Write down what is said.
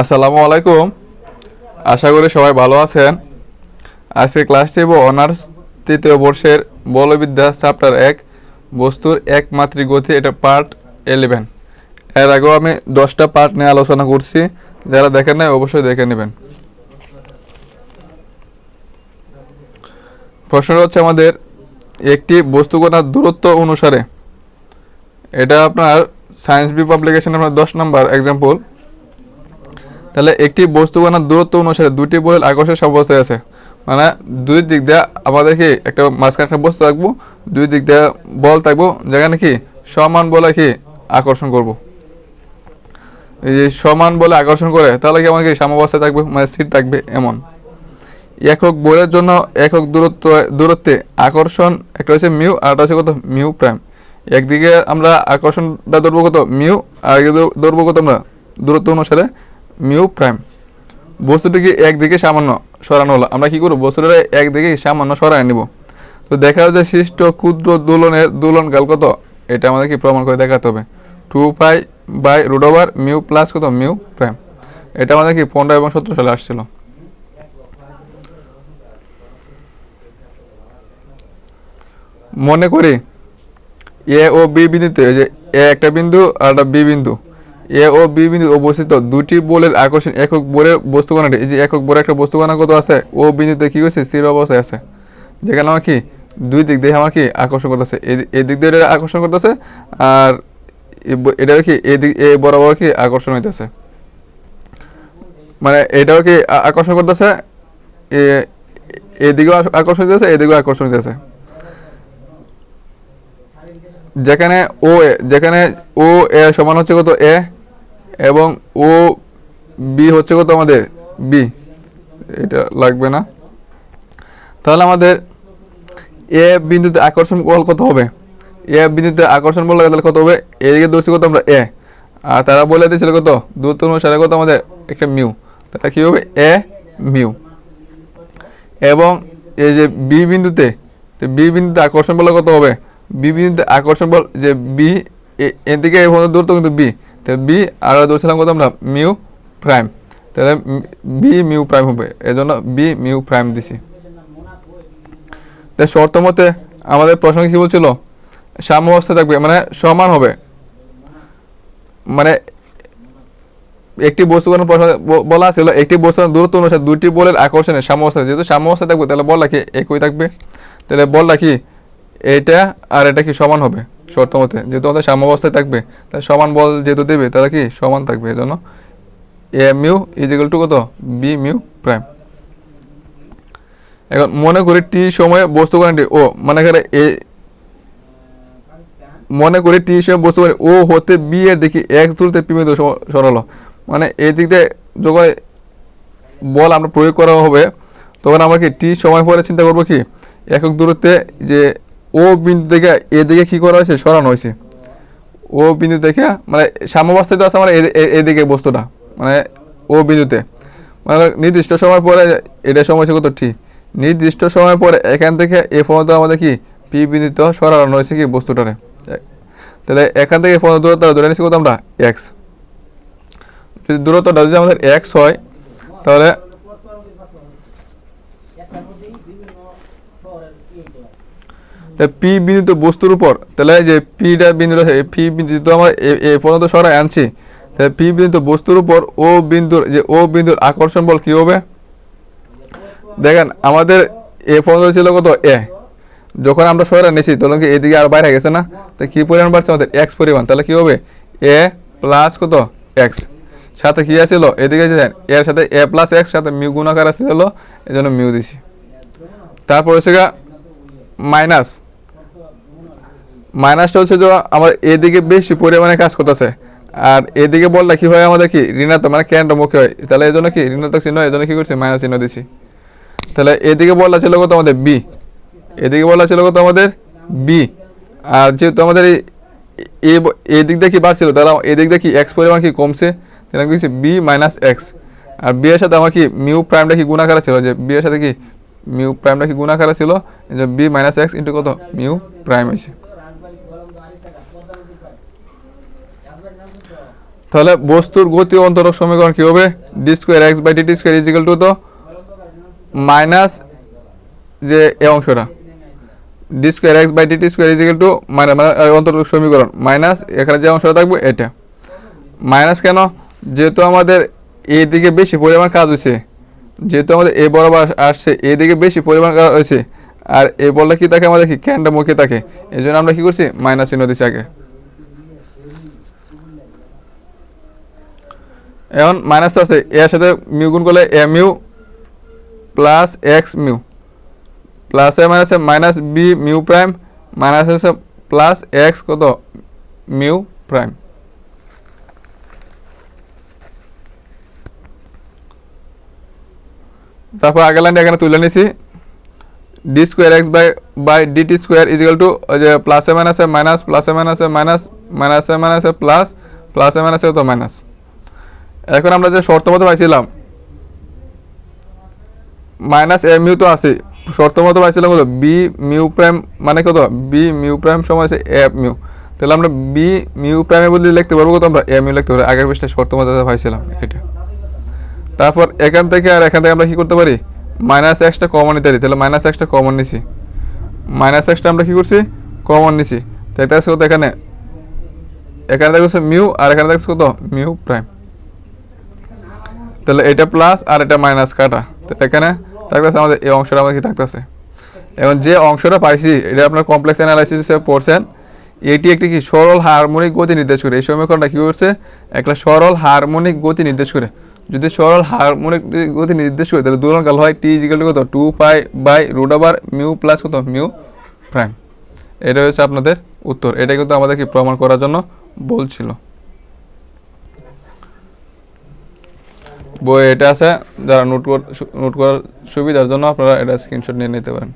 আসসালামু আলাইকুম। আশা করি সবাই ভালো আছেন। আজকে ক্লাস টিভ অনার্স তৃতীয় বর্ষের বলবিদ্যা চ্যাপ্টার এক, বস্তুর একমাত্রিক গতি, এটা পার্ট এলেভেন এর আগেও আমি দশটা পার্ট নিয়ে আলোচনা করছি। যারা দেখেন নাই, অবশ্যই দেখে নেবেন। প্রশ্নটা হচ্ছে আমাদের একটি বস্তুকণার দূরত্ব অনুসারে। এটা আপনার সায়েন্স বি পাবলিকেশন আপনার দশ নম্বর এক্সাম্পল তাহলে একটি বস্তুকণার দূরত্ব অনুসারে দুটি বলের আকর্ষণ সাব্যস্ত আছে। মানে দুই দিক দিয়ে আমাদের কি একটা মাঝখানে একটা বস্তু থাকব দুই দিক দিয়ে বল থাকব, যেখানে কি সমান বলে কি আকর্ষণ করব। এই যে সমান বলে আকর্ষণ করে, তাহলে কি আমাকে সাম্যাবস্থায় থাকবে? মানে স্থির থাকবে এমন। একক বলের জন্য একক দূরত্ব, দূরত্বে আকর্ষণ একটা হচ্ছে মিউ, আর একটা হচ্ছে কত? Mu prime. একদিকে আমরা আকর্ষণটা ধরবো কত? মিউ, আর একদিকে ধরবো কত আমরা? দূরত্ব অনুসারে মিউ প্রাইম বস্তুটিকে একদিকে সামান্য সরানো হলো। আমরা কি করব? বস্তুটা একদিকে সামান্য সরাই নিব। তো দেখা যাচ্ছে সৃষ্ট ক্ষুদ্র দোলনের দোলনকাল কত? এটা আমাদের কি প্রমাণ করে দেখাতে হবে। Two pi by root over mu plus কত? মিউ প্রাইম এটা আমাদের কি পনেরো এবং সতেরো সালে আসছিল। মনে করি এ ও বি বিন্দুতে যে এ একটা বিন্দু আর একটা বি বিন্দু। এ ও বি বিন্দু অবস্থিত। দুটি বলের আকর্ষণ একক বলের বস্তুকণাটি, এই যে একক বলে একটা বস্তুকণা কত আছে, ও বিন্দুতে কি হয়েছে? স্থির অবস্থায় আছে। যেখানে আমার কি? দুই দিক দিয়ে আমার কি আকর্ষণ করতেছে। এই দিক দিয়ে এটা আকর্ষণ করতেছে, আর এ ব- এটার কি এদিক এ বরাবর কি আকর্ষণ হইতেছে। মানে এটাও কি আকর্ষণ করতেছে এদিকেও আকর্ষণ হইতেছে, এদিকেও আকর্ষণ হইতেছে। যেখানে ও এ, যেখানে ও, এ সমান হচ্ছে কত? এ এবং ও, বি হচ্ছে কত আমাদের? বি। এটা লাগবে না। তাহলে আমাদের এ বিন্দুতে আকর্ষণ বল কত হবে? এ বিন্দুতে আকর্ষণ বল লাগে তাহলে কত হবে? এদিকে দোষী কত আমরা? এ। আর তারা বলে দিয়েছিল কত? দূরত্ব অনুসারে কত আমাদের? একটা মিউ। তাহলে কী হবে? A mu. এবং এই যে বি বিন্দুতে বি বিন্দুতে আকর্ষণ বল কত হবে? বি বিন্দুতে আকর্ষণ বল যে বি এদিকে এই পর্যন্ত দূরত্ব কিন্তু বি তো বি আর ধরছিলাম কত আমরা? Mu prime. তাহলে বি মিউ প্রাইম হবে। এজন্য বি মিউ প্রাইম দিছি। তাই শর্ত মতে আমাদের প্রশ্ন কি বলছিল? সাম্যাবস্থা থাকবে মানে সমান হবে। মানে একটি বস্তু কোনো বলা ছিল, একটি বস্তুর দূরত্ব অনুসারে দুটি বলের আকর্ষণে সাম্যাবস্থা যেহেতু সাম্যাবস্থা থাকবে, তাহলে বল রাখি, একই থাকবে। তাহলে বল রাখি এটা আর এটা কি সমান হবে? শর্ত মতে। যেহেতু আমাদের সাম্যাবস্থায় থাকবে তাহলে সমান বল যেহেতু দেবে, তাহলে কি সমান থাকবে? এজন্য এ মিউ ইজিক্যাল টু কত? B mu prime. এখন মনে করি টি সময়ে বস্তু কোনটি ও, মনে করে এ মনে করি টি সময় বস্তু কোণে ও হতে বি এর দেখি এক্স দূরত্বে পি সম- সরালো। মানে এই দিক দিয়ে যখন বল আমরা প্রয়োগ করা হবে, তখন আমরা কি টি সময় পরে চিন্তা করব কি? একক দূরত্বে যে ও বিন্দু থেকে এদিকে কী করা হয়েছে? সরানো হয়েছে। ও বিন্দু থেকে মানে সাম্যাবস্থায় তো আছে আমার এ- এ- এদিকে বস্তুটা মানে ও বিন্দুতে। মানে নির্দিষ্ট সময় পরে এটা সময় হচ্ছে কত নির্দিষ্ট সময় পরে এখান থেকে এ পর্যন্ত আমাদের কি পি বিন্দুতে সরানো হয়েছে কি বস্তুটারে? তাহলে এখান থেকে এ পর্যন্ত দূরত্ব ধরে নিচ্ছি কত আমরা? এক্স যদি দূরত্বটা যদি আমাদের এক্স হয়, তাহলে তা পি বিন্দুতে বস্তুর উপর, তাহলে যে পিটা বিন্দু আছে পি বিন্দু তো আমরা এ- পর্যন্ত সরাই আনছি। তাহলে পি বিন্দু বস্তুর উপর ও বিন্দুর, যে ও বিন্দুর আকর্ষণ বল কি হবে? দেখেন, আমাদের এ পর্যন্ত ছিল কত? এ যখন আমরা সরা নিছি, তখন কি এদিকে আর বাইরে গেছে না? তো কি পরিমাণ বাড়ছে আমাদের? এক্স পরিমাণ। তাহলে কি হবে? এ প্লাস কত? এক্স সাথে কি আছিল? এদিকে এর সাথে এ প্লাস এক্স সাথে মিউ গুণাকার আছিল এই জন্য মিউ দিছি। তারপর হচ্ছে মাইনাস। মাইনাসটা হচ্ছে যে আমার এদিকে বেশি পরিমাণে কাজ করতেছে। আর এদিকে বললে কি হয় আমাদের কি? ঋণাত্মক মানে কেন্দ্রমুখী হয়। তাহলে এই জন্য কি? ঋণাত্মক চিহ্ন, এই জন্য কি করছি? মাইনাস চিহ্ন দিছি। তাহলে এদিকে বললা ছিল কত আমাদের? বি এদিকে বলা ছিল কত আমাদের? বি আর যেহেতু আমাদের এই এ ব- এই দিক দিয়ে কি বাড়ছিল? তাহলে এদিক কি এক্স পরিমাণ কি কমছে? তাহলে কি বি মাইনাস এক্স আর বি এর সাথে আমার কি মিউ প্রাইমটা কি গুণাকারে ছিল? যে বি এর সাথে কি মিউ প্রাইমটা কি গুণাকারে ছিল? বি মাইনাস এক্স ইন্টু কত? মিউ প্রাইম হয়েছে। তাহলে বস্তুর গতি অন্তরক সমীকরণ কি হবে? D square X by DT square equal to তো মাইনাস যে এ অংশটা। D square X by DT square equal to মানে অন্তর্গত সমীকরণ। মাইনাস এখানে যে অংশটা থাকবে এটা। মাইনাস কেন? যেহেতু আমাদের এই দিকে বেশি পরিমাণ কাজ হয়েছে, যেহেতু আমাদের এ বরাবর আসছে এদিকে বেশি পরিমাণ কাজ হয়েছে আর এই বলটা কি থাকে আমাদের কি? ক্যানটা মুখে থাকে এই জন্য আমরা কি করছি? মাইনাস চিহ্ন দিচ্ছি আগে। এখন মাইনাস তো আছে। এর সাথে মিউ গুণ করলে A mu plus X mu plus A মাইনাসে minus B mu prime minus আছে প্লাস এক্স কত? মিউ প্রাইম তারপর আগের লাইনটা এখানে তুলে নিছি। D square X by by DT square equal to যে প্লাসে মাইনাসে মাইনাস প্লাসে মাইনাসে মাইনাস মাইনাসে মাইনাসে প্লাস প্লাসে মাইনাসে তো মাইনাস এখন আমরা যে শর্ত মতো পাইছিলাম মাইনাস এ মিউ তো আছে শর্ত মতো পাইছিলাম কত? বি মিউ প্রাইম মানে কত? বি মিউ প্রাইম সময় আছে এ মিউ তাহলে আমরা বি মিউ প্রাইমে বলতে লিখতে পারব কত আমরা? এ মিউ লিখতে পারব। আগের পৃষ্ঠায় শর্ত মতো পাইছিলাম এটা। তারপর এখান থেকে আর এখান থেকে আমরা কি করতে পারি? মাইনাস এক্সটা কমন নিতে তাহলে মাইনাস এক্সটা কমন নিছি। মাইনাস এক্সটা আমরা কি করছি? কমন নিছি। তাই তার কত এখানে এখানে দেখছ মিউ আর এখানে দেখছ কত? মিউ প্রাইম তাহলে এটা প্লাস আর এটা মাইনাস কাটা। তো এখানে থাকতেছে আমাদের এই অংশটা আমাদের কি থাকতেছে? এখন যে অংশটা পাইছি, এটা আপনার কমপ্লেক্স অ্যানালাইসিসে পড়ছেন, এটি একটি কি সরল হারমোনিক গতি নির্দেশ করে। এই সমীকরণটা কি করছে? একটা সরল হারমোনিক গতি নির্দেশ করে। যদি সরল হারমোনিক গতি নির্দেশ করে, তাহলে দোলনকাল হয় টি ইজিক্যাল কত? Two pi by root over mu plus কত? মিউ প্রাইম এটা হচ্ছে আপনাদের উত্তর। এটা কিন্তু আমাদেরকে প্রমাণ করার জন্য বলছিল। বই এটা আছে, যারা নোট নোট করার সুবিধার জন্য আপনারা এটা স্ক্রিনশট নিয়ে নিতে পারেন।